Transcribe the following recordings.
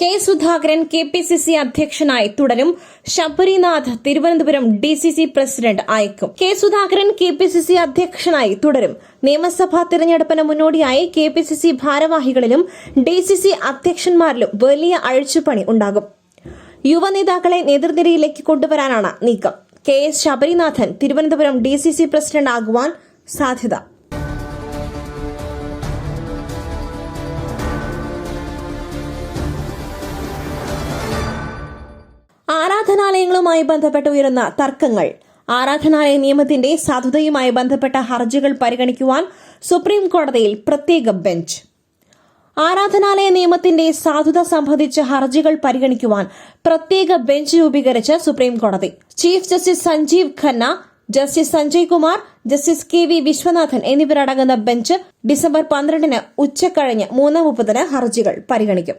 K Sudhakaran K P C C അധ്യക്ഷനായി തുടരും. Sabarinath Thiruvananthapuram D C C president അയക്കും. K Sudhakaran K P C C അധ്യക്ഷനായി തുടരും. നിയമസഭാ തിരഞ്ഞെടുപ്പിന് മുന്നോടിയായി കെ പി സി സി ഭാരവാഹികളിലും ഡി സി സി അധ്യക്ഷന്മാരിലും വലിയ അഴിച്ചുപണി ഉണ്ടാകും. യുവനേതാക്കളെ നേതൃനിരയിലേക്ക് കൊണ്ടുവരാനാണ് നീക്കം. K S Sabarinathan Thiruvananthapuram D C C president ആകുവാൻ സാധ്യത. ആരാധനാലയങ്ങളുമായി ബന്ധപ്പെട്ട് ഉയരുന്ന തർക്കങ്ങൾ ആരാധനാലയ നിയമത്തിന്റെ സാധുതയുമായി ബന്ധപ്പെട്ട ഹർജികൾ പരിഗണിക്കുവാൻ സുപ്രീം കോടതിയിൽ പ്രത്യേക ബെഞ്ച്. ആരാധനാലയ നിയമത്തിന്റെ സാധുത സംബന്ധിച്ച ഹർജികൾ പരിഗണിക്കുവാൻ പ്രത്യേക ബെഞ്ച് രൂപീകരിച്ച് സുപ്രീം കോടതി. Chief justice Sanjiv Khanna justice Sanjay Kumar justice K V Viswanathan എന്നിവരടങ്ങുന്ന ബെഞ്ച് ഡിസംബർ പന്ത്രണ്ടിന് ഉച്ചക്കഴിഞ്ഞ് മൂന്ന് മുപ്പതിന് ഹർജികൾ പരിഗണിക്കും.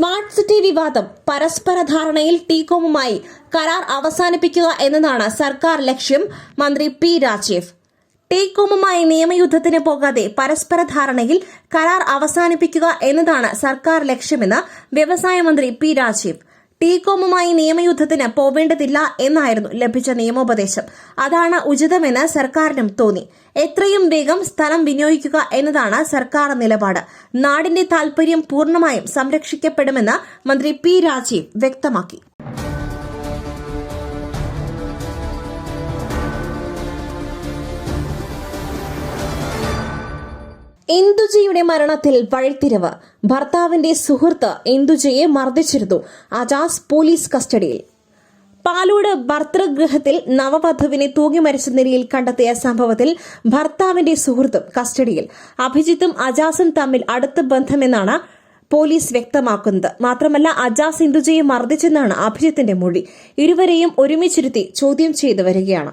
Smart city വിവാദം പരസ്പര ധാരണയിൽ ടീകോമുമായി കരാർ അവസാനിപ്പിക്കുക എന്നതാണ് സർക്കാർ ലക്ഷ്യം മന്ത്രി പി രാജീവ്. ടീകോമുമായി നിയമയുദ്ധത്തിന് പോകാതെ പരസ്പര ധാരണയിൽ കരാർ അവസാനിപ്പിക്കുക എന്നതാണ് സർക്കാർ ലക്ഷ്യമെന്ന് വ്യവസായ മന്ത്രി പി രാജീവ്. ടീകോമുമായി നിയമയുദ്ധത്തിന് പോവേണ്ടതില്ല എന്നായിരുന്നു ലഭിച്ച നിയമോപദേശം. അതാണ് ഉചിതമെന്ന് സർക്കാരിനും തോന്നി. എത്രയും വേഗം സ്ഥലം വിനിയോഗിക്കുക എന്നതാണ് സർക്കാർ നിലപാട്. നാടിന്റെ താൽപര്യം പൂർണമായും സംരക്ഷിക്കപ്പെടുമെന്ന് മന്ത്രി പി രാജീവ് വ്യക്തമാക്കി. ഇന്ദുജയുടെ മരണത്തിൽ വഴിത്തിരിവ്. ഭർത്താവിന്റെ സുഹൃത്ത് ഇന്ദുജയെ മർദ്ദിച്ചിരുന്നു. അജാസ് പോലീസ് കസ്റ്റഡിയിൽ. പാലോട് ഭർത്തൃഗൃഹത്തിൽ നവവധുവിനെ തൂങ്ങി മരിച്ച നിലയിൽ കണ്ടെത്തിയ സംഭവത്തിൽ ഭർത്താവിന്റെ സുഹൃത്തും കസ്റ്റഡിയിൽ. അഭിജിത്തും അജാസും തമ്മിൽ അടുത്ത ബന്ധമെന്നാണ് പോലീസ് വ്യക്തമാക്കുന്നത്. മാത്രമല്ല അജാസ് ഇന്ദുജയെ മർദ്ദിച്ചെന്നാണ് അഭിജിത്തിന്റെ മൊഴി. ഇരുവരെയും ഒരുമിച്ചിരുത്തി ചോദ്യം ചെയ്തു വരികയാണ്.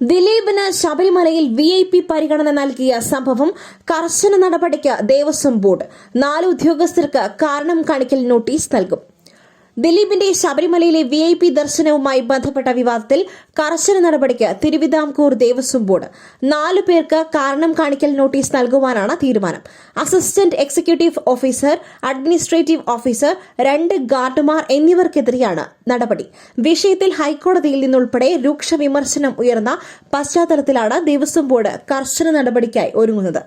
ദിലീപിന് ശബരിമലയിൽ വി ഐ പി പരിഗണന നൽകിയ സംഭവം കർശന നടപടിക്ക് ദേവസ്വം ബോർഡ്. നാല് ഉദ്യോഗസ്ഥർക്ക് കാരണം കാണിക്കൽ നോട്ടീസ് നൽകും. ദിലീപിന്റെ ശബരിമലയിലെ വി ഐ പി ദർശനവുമായി ബന്ധപ്പെട്ട വിവാദത്തിൽ കർശന നടപടിക്ക് തിരുവിതാംകൂർ ദേവസ്വം ബോർഡ്. നാലു പേർക്ക് കാരണം കാണിക്കൽ നോട്ടീസ് നൽകുവാനാണ് തീരുമാനം. Assistant executive officer administrative officer രണ്ട് ഗാർഡുമാർ എന്നിവർക്കെതിരെയാണ് നടപടി. വിഷയത്തിൽ ഹൈക്കോടതിയിൽ നിന്നുൾപ്പെടെ രൂക്ഷ വിമർശനം ഉയർന്ന പശ്ചാത്തലത്തിലാണ് ദേവസ്വം ബോർഡ് കർശന നടപടിക്കായി ഒരുങ്ങുന്നത്.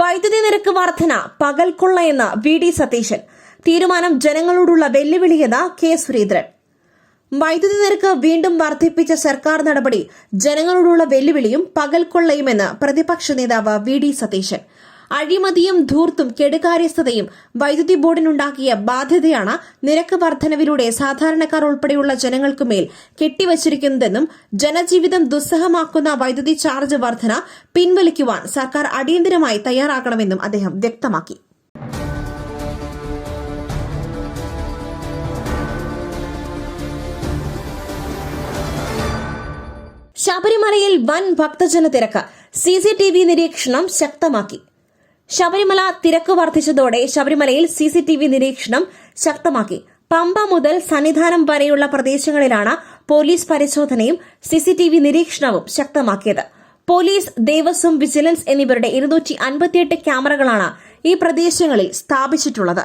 വൈദ്യുതി നിരക്ക് വർധന പകൽക്കൊള്ളയെന്ന് വി ഡി സതീശൻ. തീരുമാനം ജനങ്ങളോടുള്ള വെല്ലുവിളിയെന്ന് കെ സുരേന്ദ്രൻ. വൈദ്യുതി നിരക്ക് വീണ്ടും വർദ്ധിപ്പിച്ച സർക്കാർ നടപടി ജനങ്ങളോടുള്ള വെല്ലുവിളിയും പകൽക്കൊള്ളയുമെന്ന് പ്രതിപക്ഷ നേതാവ് വി ഡി സതീശൻ. അഴിമതിയും ധൂർത്തും കെടുകാര്യസ്ഥതയും വൈദ്യുതി ബോർഡിനുണ്ടാക്കിയ ബാധ്യതയാണ് നിരക്ക് വർധനവിലൂടെ സാധാരണക്കാർ ഉൾപ്പെടെയുള്ള ജനങ്ങൾക്കുമേൽ കെട്ടിവച്ചിരിക്കുന്നതെന്നും ജനജീവിതം ദുസ്സഹമാക്കുന്ന വൈദ്യുതി ചാർജ് വർധന പിൻവലിക്കുവാൻ സർക്കാർ അടിയന്തരമായി തയ്യാറാക്കണമെന്നും അദ്ദേഹം വ്യക്തമാക്കി. ശബരിമലയിൽ വൻ ഭക്തജന തിരക്ക് സി സി ടി വി നിരീക്ഷണം ശക്തമാക്കി. ശബരിമല തിരക്ക് വർദ്ധിച്ചതോടെ ശബരിമലയിൽ സി സി ടി വി നിരീക്ഷണം ശക്തമാക്കി. പമ്പ മുതൽ സന്നിധാനം വരെയുള്ള പ്രദേശങ്ങളിലാണ് പോലീസ് പരിശോധനയും സി സി ടി വി നിരീക്ഷണവും ശക്തമാക്കിയത്. പോലീസ് ദേവസ്വം വിജിലൻസ് എന്നിവരുടെ ഇരുന്നൂറ്റി അൻപത്തിയെട്ട് ക്യാമറകളാണ് ഈ പ്രദേശങ്ങളിൽ സ്ഥാപിച്ചിട്ടുള്ളത്.